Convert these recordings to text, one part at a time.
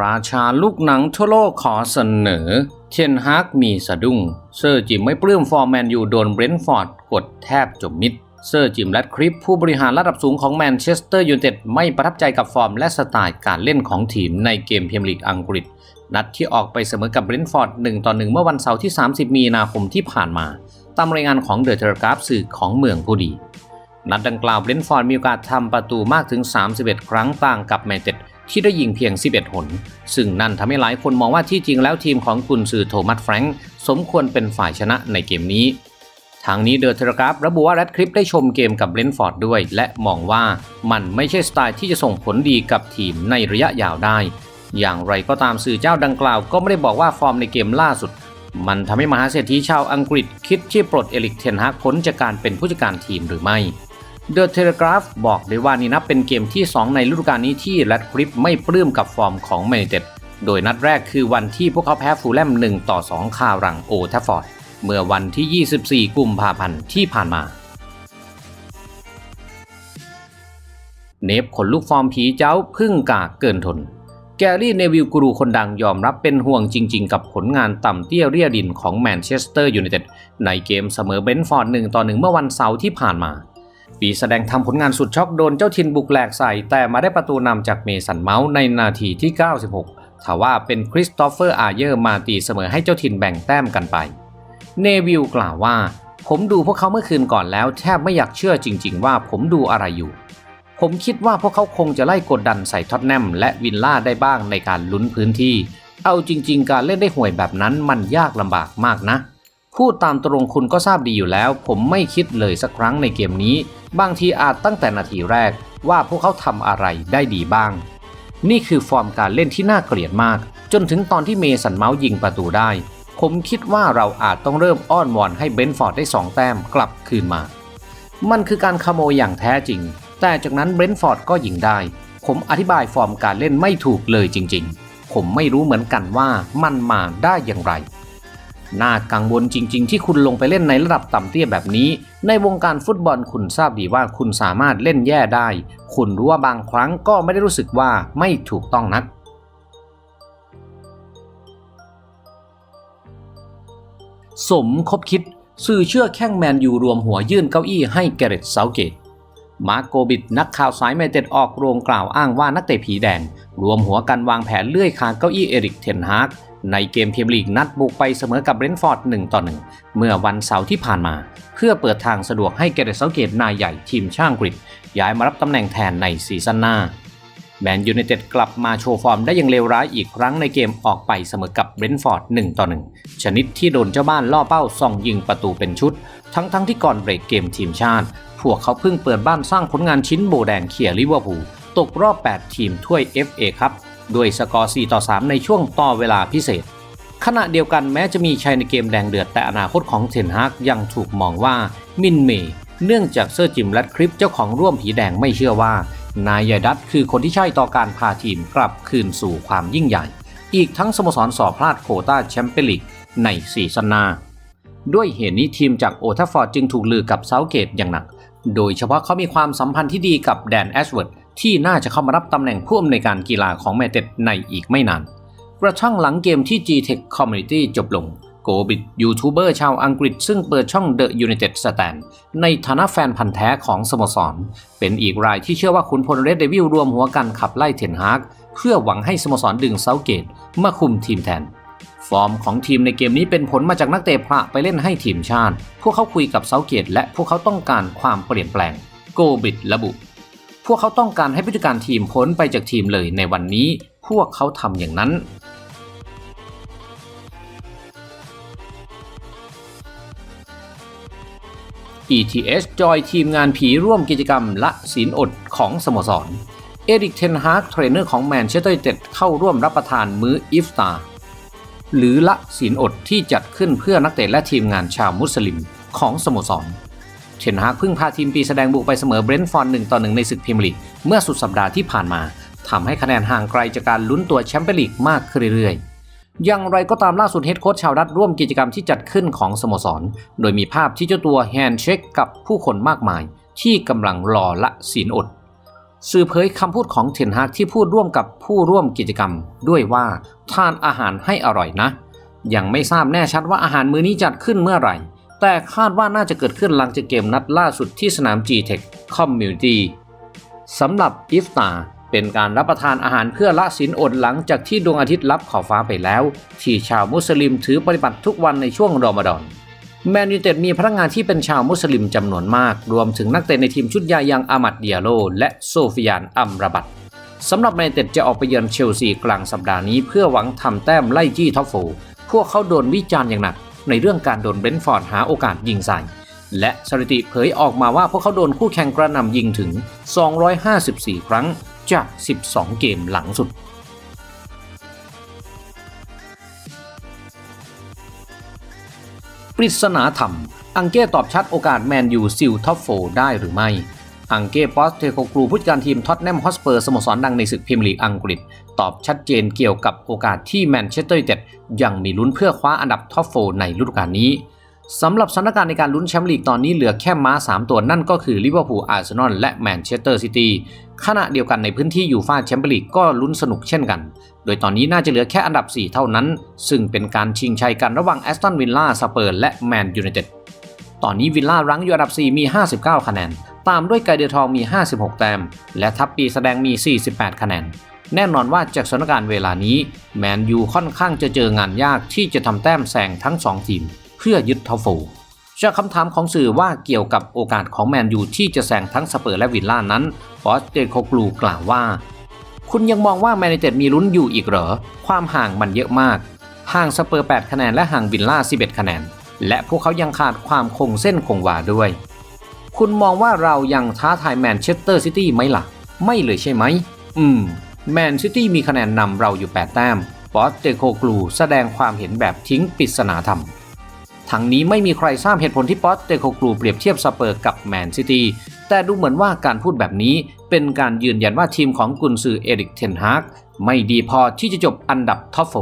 ราชาลูกหนังทั่วโลกขอเสนอเทนฮากมีสะดุ้ง เซอร์จิมไม่ปลื้มฟอร์แมนยูโดนเบรนท์ฟอร์ดกดแทบจมมิด เซอร์จิมแรดคลิปผู้บริหารระดับสูงของแมนเชสเตอร์ยูไนเต็ดไม่ประทับใจกับฟอร์มและสไตล์การเล่นของทีมในเกมพรีเมียร์ลีกอังกฤษ นัดที่ออกไปเสมอกับเบรนท์ฟอร์ด1ต่อ1เมื่อวันเสาร์ที่ 30 มีนาคมที่ผ่านมา ตามรายงานของเดอะเทเลกราฟสื่อของเมืองผู้ดี นัดดังกล่าวเบรนท์ฟอร์ดมีโอกาสทำประตูมากถึง 31 ครั้งต่างกับแมนเชสเต็ด ที่ได้ยิงเพียง 11 หน ซึ่งนั่นทำให้หลายคนมองว่าที่จริงแล้วทีมของกุนซือโทมัสแฟรงค์สมควรเป็นฝ่ายชนะในเกมนี้ ทางนี้เดอะเทเลกราฟระบุว่าแรดคลิปได้ชมเกมกับเบนฟอร์ดด้วย และมองว่ามันไม่ใช่สไตล์ที่จะส่งผลดีกับทีมในระยะยาวได้ อย่างไรก็ตามสื่อเจ้าดังกล่าวก็ไม่ได้บอกว่าฟอร์มในเกมล่าสุด มันทำให้มหาเศรษฐีชาวอังกฤษคิดที่ปลดเอลิกเทนฮากพ้นจากการเป็นผู้จัดการทีมหรือไม่ เดอะเทเลกราฟบอกได้ว่านี่นับเป็นเกมที่ 2 ในฤดูกาลนี้ที่แรดคลิปไม่ปลื้มกับฟอร์มของแมนยูไนเต็ดโดยนัดแรกคือวันที่พวกเขาแพ้ฟูลแลม1 ต่อ 2 คารังโอทัฟฟอร์ด เมื่อวันที่ 24 กุมภาพันธ์ที่ผ่านมา เนฟขนลูกฟอร์มผีเจ้าพึ่งกากเกินทน แกรี่เนวิลกูรูคนดังยอมรับเป็นห่วงจริง ๆ กับผลงานต่ำเตี้ยเรียดินของแมนเชสเตอร์ยูไนเต็ดในเกมเสมอเบนฟอร์ด1ต่อ1เมื่อวันเสาร์ที่ผ่านมา ปีแสดงทำผลงานสุดช็อกโดนเจ้าทินบุกแหลกใส่ แต่มาได้ประตูนำจากเมสันเมาส์ในนาทีที่ 96ถาว่าเป็นคริสโตเฟอร์อาเยอร์มาตีเสมอให้เจ้าทินแบ่งแต้มกันไป เนวิลกล่าวว่า ผมดูพวกเขาเมื่อคืนก่อนแล้วแทบไม่อยากเชื่อจริง ๆ ว่าผมดูอะไรอยู่ ผมคิดว่าพวกเขาคงจะไล่กดดันใส่ท็อตแนมและวินล่าได้บ้างในการลุ้นพื้นที่ เอาจริง ๆ การเล่นได้ห่วยแบบนั้นมันยากลำบากมากนะพูดตามตรงคุณก็ทราบดีอยู่แล้ว ผมไม่คิดเลยสักครั้งในเกมนี้ บางทีอาจตั้งแต่นาทีแรกว่าพวกเขาทำอะไรได้ดีบ้าง นี่คือฟอร์มการเล่นที่น่าเกลียดมาก จนถึงตอนที่เมสันเมาส์ยิงประตูได้ ผมคิดว่าเราอาจต้องเริ่มอ้อนวอนให้เบนฟอร์ดได้ 2 แต้มกลับคืนมา มันคือการขโมยอย่างแท้จริง แต่จากนั้นเบนท์ฟอร์ดก็ยิงได้ ผมอธิบายฟอร์มการเล่นไม่ถูกเลยจริง ๆ ผมไม่รู้เหมือนกันว่ามันมาได้อย่างไร น่ากังวลจริง ๆ ที่คุณลงไปเล่นในระดับต่ำเตี้ยแบบนี้ ในวงการฟุตบอลคุณทราบดีว่าคุณสามารถเล่นแย่ได้ คุณรู้ว่าบางครั้งก็ไม่ได้รู้สึกว่าไม่ถูกต้องนักสมคบคิด สื่อเชื่อแข้งแมนยูรวมหัวยื่นเก้าอี้ให้แกเรตเซาเกต มาร์โกบิดนักข่าวสายแมนเต็ดออกโรงกล่าวอ้างว่านักเตะผีแดง รวมหัวกันวางแผนเลื่อยคางเก้าอี้เอริกเทนฮาก ในเกมพรีเมียร์ลีกนัดบุกไปเสมอกับเบรนท์ฟอร์ด1ต่อ1 เมื่อวันเสาร์ที่ผ่านมา เพื่อเปิดทางสะดวกให้แกเรตเซาเกตนายใหญ่ทีมช่างกรีกย้ายมารับตำแหน่งแทนในซีซั่นหน้าแมนยูไนเต็ดกลับมาโชว์ฟอร์มได้อย่างเลวร้ายอีกครั้งในเกมออกไปเสมอกับเบรนท์ฟอร์ด1ต่อ1ชนิดที่โดนเจ้าบ้านล่อเป้าส่องยิงประตูเป็นชุด ทั้งๆทที่ก่อนเบรกเกมทีมชาติ พวกเขาเพิ่งเปิดบ้านสร้างผลงานชิ้นโบแดงเขี่ยลิเวอร์พูลตกรอบ 8 ทีมถ้วย FA ครับ ด้วยสกอร์ 4 ต่อ 3 ในช่วงต่อเวลาพิเศษ ขณะเดียวกันแม้จะมีชัยในเกมแดงเดือดแต่อนาคตของเทนฮากยังถูกมองว่ามินเมย์เนื่องจากเซอร์จิมและคลิปเจ้าของร่วมผีแดงไม่เชื่อว่า นายยดัตคือคนที่ใช่ต่อการพาทีมกลับคืนสู่ความยิ่งใหญ่ อีกทั้งสโมสรสอบพลาดโควต้าแชมเปี้ยนลีกในซีซั่นหน้าด้วยเหตุนี้ทีมจากโอทัฟฟอร์ดจึงถูกลือกับเซาเกตอย่างหนัก โดยเฉพาะเขามีความสัมพันธ์ที่ดีกับแดนแอชเวิร์ด ที่น่าจะเข้ามารับตำแหน่งผู้อำนวยการกีฬาของแมนเต็ดในอีกไม่นาน กระทั่งหลังเกมที่ G-Tech Community จบลง โกบิดยูทูบเบอร์ชาวอังกฤษซึ่งเปิดช่อง The United Stand ในฐานะแฟนพันธ์แท้ของสโมสร เป็นอีกรายที่เชื่อว่าขุนพลเรดเดวิลรวมหัวกันขับไล่เทนฮากเพื่อหวังให้สโมสรดึงเซาเกตมาคุมทีมแทน ฟอร์มของทีมในเกมนี้เป็นผลมาจากนักเตะพระไปเล่นให้ทีมชาติ พวกเขาคุยกับเซาเกตและพวกเขาต้องการความเปลี่ยนแปลง โกบิดระบุ พวกเขาต้องการให้ผู้จัดการทีมพ้นไปจากทีมเลยในวันนี้ พวกเขาทำอย่างนั้น ETS จอยทีมงานผีร่วมกิจกรรมละศีลอดของสโมสร เอริกเทนฮากเทรนเนอร์ของแมนเชสเตอร์ยูไนเต็ดเข้าร่วมรับประทานมื้ออิฟตาหรือละศีลอดที่จัดขึ้นเพื่อนักเตะและทีมงานชาวมุสลิมของสโมสร เทนฮากพิ่งพาทีมปีแสดงบุกไปเสมอเบรนท์ฟอร์ด1ต่อ1ในศึกพรีเมียร์ลีกเมื่อสุดสัปดาห์ที่ผ่านมาทำให้คะแนนห่างไกลจากการลุ้นตัวแชมเปี้ยนลีกมากขึ้นเรื่อยๆ อย่างไรก็ตามล่าสุดเฮดโค้ชชาวรัฐร่วมกิจกรรมที่จัดขึ้นของสโมสร โดยมีภาพที่เจ้าตัวแฮนด์เช็คกับผู้คนมากมาย ที่กำลังรอละศีลอดสื่อเผยคำพูดของเทนฮากที่พูดร่วมกับผู้ร่วมกิจกรรม ด้วยว่าทานอาหารให้อร่อยนะ ยังไม่ทราบแน่ชัดว่าอาหารมื้อนี้จัดขึ้นเมื่อไหร่ แต่คาดว่าน่าจะเกิดขึ้นหลังจากเกมนัดล่าสุดที่สนาม G-Tech Community สำหรับอิฟตาเป็นการรับประทานอาหารเพื่อละศีลอดหลังจากที่ดวงอาทิตย์ลับขอบฟ้าไปแล้ว ที่ชาวมุสลิมถือปฏิบัติทุกวันในช่วงรอมฎอนแมนยูเต็ดมีพนักงานที่เป็นชาวมุสลิมจำนวนมาก รวมถึงนักเตะในทีมชุดใหญ่อย่างอามัดเดียโล และโซฟิยานอัมรบัตสำหรับแมนยูเต็ดจะออกไปเยือนเชลซีกลางสัปดาห์นี้เพื่อหวังทำแต้มไล่จี้ท็อปโฟร์พวกเขาโดนวิจารณ์อย่างหนัก ในเรื่องการโดนเบรนท์ฟอร์ดหาโอกาสยิงใส่ และสถิติเผยออกมาว่าพวกเขาโดนคู่แข่งกระหน่ำยิงถึง 254 ครั้งจาก 12 เกมหลังสุดปริศนาธรรม อังเก้ตอบชัดโอกาสแมนยูซิลท็อปโฟได้หรือไม่ อังเก้ปอสเทโคกลูผู้จัดการทีมท็อตแนมฮอสเปอร์สโมสรดังในศึกพรีเมียร์ลีกอังกฤษ ตอบชัดเจนเกี่ยวกับโอกาสที่แมนเชสเตอร์ยูไนเต็ดยังมีลุ้นเพื่อคว้าอันดับท็อปโฟในฤดูกาลนี้สำหรับสถานการณ์ในการลุ้นแชมป์ลีกตอนนี้เหลือแค่ม้า 3 ตัวนั่นก็คือลิเวอร์พูลอาร์เซนอลและแมนเชสเตอร์ซิตี้ขณะเดียวกันในพื้นที่ยูฟ่าแชมเปี้ยนลีกก็ลุ้นสนุกเช่นกัน โดยตอนนี้น่าจะเหลือแค่อันดับ 4 เท่านั้น ซึ่งเป็นการชิงชัยกันระหว่างแอสตันวิลล่าสเปอร์และแมนยูไนเต็ดตอนนี้วิลล่ารั้งอยู่อันดับ 4 มี 59 คะแนน ตามด้วยไกเดอร์ทองมี 56 แต้ม และทัพปีแสดงมี 48 คะแนน แน่นอนว่าจากสถานการณ์เวลานี้ แมนยูค่อนข้างจะเจองานยากที่จะทำแต้มแซงทั้ง 2 ทีม เพื่อยึดท็อปโฟจากคำถามของสื่อว่าเกี่ยวกับโอกาสของแมนยูที่จะแซงทั้งสเปอร์และวิลล่านั้นบอสเดโคกลูกล่าวว่า คุณยังมองว่าแมนยูเต็ดมีลุ้นอยู่อีกเหรอ ความห่างมันเยอะมาก ห่างสเปอร์ 8 คะแนนและห่างวิลล่า 11 คะแนน และพวกเขายังขาดความคงเส้นคงวาด้วย คุณมองว่าเรายังท้าทายแมนเชสเตอร์ซิตี้ไหมล่ะ ไม่เลยใช่ไหม อืม แมนซิตี้มีคะแนนนำเราอยู่ 8 แต้มบอสเดโคกลูแสดงความเห็นแบบทิ้งปริศนาธรรม ทั้งนี้ไม่มีใครทราบเหตุผลที่ป๊อตเตโคกลูเปรียบเทียบสเปอร์กับแมนซิตี้แต่ดูเหมือนว่าการพูดแบบนี้เป็นการยืนยันว่าทีมของกุนซือเอริกเทนฮากไม่ดีพอที่จะจบอันดับท็อปโฟ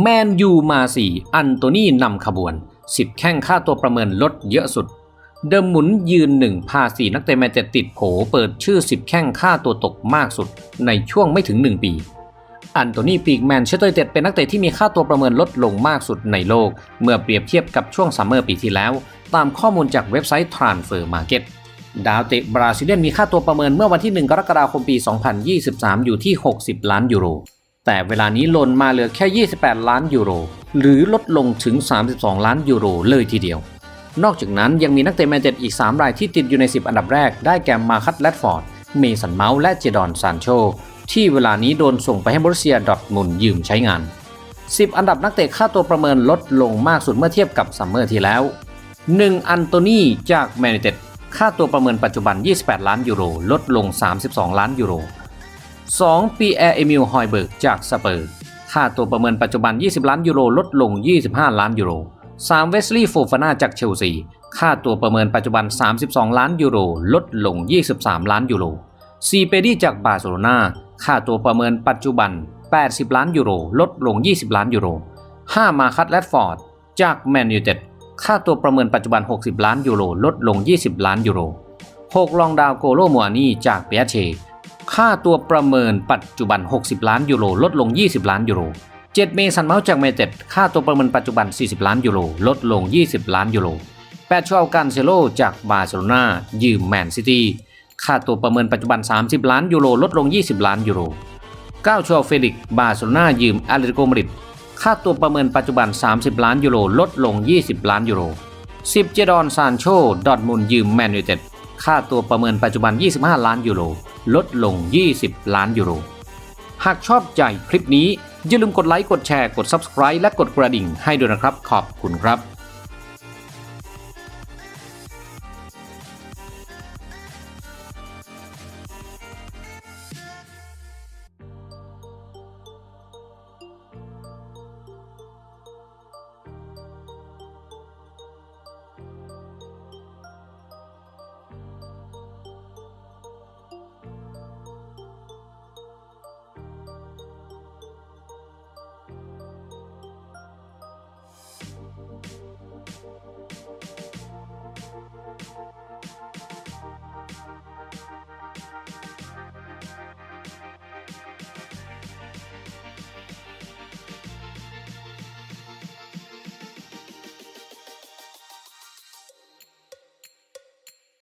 แมนยูมาสี่อันโตนี่นำขบวน 10 แข้งค่าตัวประเมินลดเยอะสุด เดิมหมุนยืนหนึ่งพาสีนักเตะแมนเชสเตอร์ติดโผเปิดชื่อ 10 แข้งค่าตัวตกมากสุด ในช่วงไม่ถึง 1 ปี อันโตนีปีกแมนเชสเตอร์เต็ดเป็นนักเตะที่มีค่าตัวประเมินลดลงมากสุดในโลก เมื่อเปรียบเทียบกับช่วงซัมเมอร์ปีที่แล้ว ตามข้อมูลจากเว็บไซต์ Transfer Market ดาวเตะบราซิเลียนมีค่าตัวประเมินเมื่อวันที่ 1 กรกฎาคมปี 2023 อยู่ที่ 60 ล้านยูโร แต่เวลานี้ลนมาเหลือแค่ 28 ล้านยูโร หรือลดลงถึง 32 ล้านยูโรเลยทีเดียวนอกจากนั้นยังมีนักเตะแมนเชสเตอร์อีก 3 รายที่ติดอยู่ใน 10 อันดับแรก ได้แก่มาคัตแรดฟอร์ด เมสันเมาส์และเจดอนซานโช ที่เวลานี้โดนส่งไปให้บรูเซียดอทมุนยืมใช้งาน 10 อันดับนักเตะค่าตัวประเมินลดลงมากสุดเมื่อเทียบกับซัมเมอร์ที่แล้ว 1 อันโตนีจากแมนยูไนเต็ดค่าตัวประเมินปัจจุบัน 28 ล้านยูโร ลดลง 32 ล้านยูโร 2. ปีแอร์เอมิลฮอยเบิร์กจากสเปอร์ ค่าตัวประเมินปัจจุบัน 20 ล้านยูโรลดลง 25 ล้านยูโร 3. เวสลีย์โฟฟาน่าจากเชลซี ค่าตัวประเมินปัจจุบัน 32 ล้านยูโรลดลง 23 ล้านยูโร 4. เปดี้จากบาร์เซโลนาค่าตัวประเมินปัจจุบัน 80 ล้านยูโรลดลง 20 ล้านยูโร 5. มาคัตแรดฟอร์ดจากแมนยูเต็ดค่าตัวประเมินปัจจุบัน 60 ล้านยูโรลดลง 20 ล้านยูโร 6. ลองดาวโกโลมัวนีจากเปียเช ค่าตัวประเมินปัจจุบัน 60 ล้านยูโรลดลง 20 ล้านยูโร 7 เมสันเมาส์จากเมเต็ดค่าตัวประเมินปัจจุบัน 40 ล้านยูโรลดลง 20 ล้านยูโร8ชวลกันเซโลจากบาร์เซโลนายืมแมนซิตี้ค่าตัวประเมินปัจจุบัน 30 ล้านยูโรลดลง 20 ล้านยูโร9ชวลเฟลิกบาร์เซโลนายืมอาเลติโกมาดริดค่าตัวประเมินปัจจุบัน 30 ล้านยูโรลดลง 20 ล้านยูโร10 เจดอนซานโชดอทมุนยืมแมนยูเต็ด ค่าตัวประเมินปัจจุบัน 25 ล้านยูโร ลดลง 20 ล้านยูโร หากชอบใจคลิปนี้ อย่าลืมกดไลค์ กดแชร์ กด Subscribe และกดกระดิ่งให้ด้วยนะครับ ขอบคุณครับ